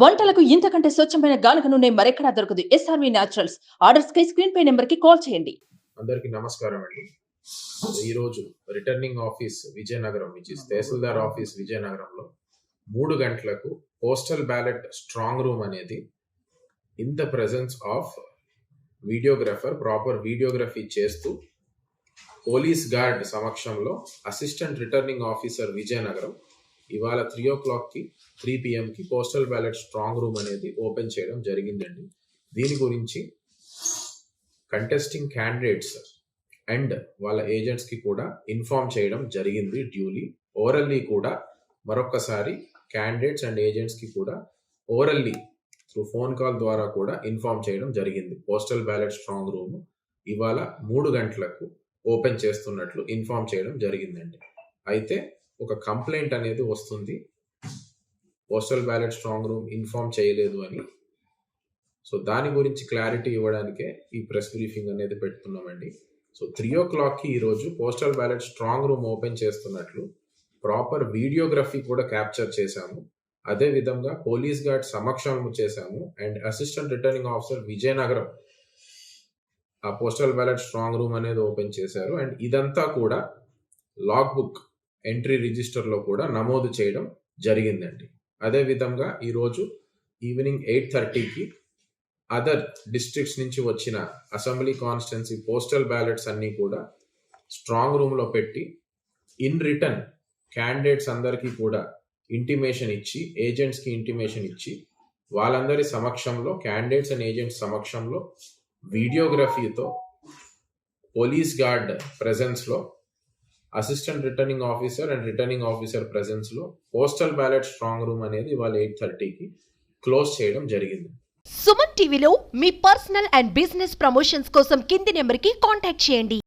వంటలకు ఇంతకంటే స్వచ్ఛమైన గానుక నూనె మరెక్కడా దొరకదు. ఎస్ఆర్వి న్యాచురల్స్ ఆర్డర్స్ కై స్క్రీన్ పై నెంబర్కి కాల్ చేయండి. అందరికీ నమస్కారం అండి. ఈరోజు returning office Vizianagaram which is tahsildar office విజయనగరంలో మూడు గంటలకు పోస్టల్ బ్యాలెట్ స్ట్రాంగ్ రూమ్ అనేది in the presence of videographer proper videography చేస్తూ పోలీస్ గార్డ్ సమక్షంలో అసిస్టెంట్ రిటర్నింగ్ ఆఫీసర్ విజయనగరం ఇవాళ త్రీ ఓ క్లాక్కి త్రీ పిఎంకి పోస్టల్ బ్యాలెట్ స్ట్రాంగ్ రూమ్ అనేది ఓపెన్ చేయడం జరిగిందండి. దీని గురించి కంటెస్టింగ్ క్యాండిడేట్స్ అండ్ వాళ్ళ ఏజెంట్స్కి కూడా ఇన్ఫామ్ చేయడం జరిగింది డ్యూలీ ఓరల్లీ కూడా మరొకసారి క్యాండిడేట్స్ అండ్ ఏజెంట్స్కి కూడా ఓరల్లీ త్రూ ఫోన్ కాల్ ద్వారా కూడా ఇన్ఫార్మ్ చేయడం జరిగింది. పోస్టల్ బ్యాలెట్ స్ట్రాంగ్ రూమ్ ఇవాళ మూడు గంటలకు ఓపెన్ చేస్తున్నట్లు ఇన్ఫార్మ్ చేయడం జరిగిందండి. అయితే ఒక కంప్లైంట్ అనేది వస్తుంది. Postal ballot strong room inform చేయలేదు అని. సో దాని గురించి క్లారిటీ ఇవ్వడానికే ఈ ప్రెస్ బ్రీఫింగ్ అనేది పెడుతున్నామండి. సో త్రీ ఓ క్లాక్కి ఈరోజు postal ballot strong room open చేస్తున్నట్లు ప్రాపర్ వీడియోగ్రఫీ కూడా క్యాప్చర్ చేశాము. అదే విధంగా పోలీస్ గార్డ్ సమక్షంలో చేశాము and assistant returning officer Vizianagaram ఆ పోస్టల్ బ్యాలెట్ స్ట్రాంగ్ రూమ్ అనేది ఓపెన్ చేశారు. అండ్ ఇదంతా కూడా లాగ్ బుక్ ఎంట్రీ రిజిస్టర్లో కూడా నమోదు చేయడం జరిగిందండి. అదే విధంగా ఈరోజు ఈవినింగ్ ఎయిట్ థర్టీకి అదర్ డిస్ట్రిక్ట్స్ నుంచి వచ్చిన అసెంబ్లీ కాన్స్టిట్యున్సీ పోస్టల్ బ్యాలెట్స్ అన్నీ కూడా స్ట్రాంగ్ రూమ్లో పెట్టి ఇన్ రిటర్న్ క్యాండిడేట్స్ అందరికీ కూడా ఇంటిమేషన్ ఇచ్చి ఏజెంట్స్కి ఇంటిమేషన్ ఇచ్చి వాళ్ళందరి సమక్షంలో క్యాండిడేట్స్ అండ్ ఏజెంట్స్ సమక్షంలో వీడియోగ్రఫీతో police guard ప్రెజెన్స్లో assistant returning officer and returning officer ప్రెజెన్స్లో postal ballot strong room అనేది ఇవాళ ఎయిట్ థర్టీకి క్లోజ్ చేయడం జరిగింది. సుమన్ టీవీలో మీ పర్సనల్ అండ్ బిజినెస్ ప్రమోషన్స్ కోసం కింది నెంబర్కి కాంటాక్ట్ చేయండి.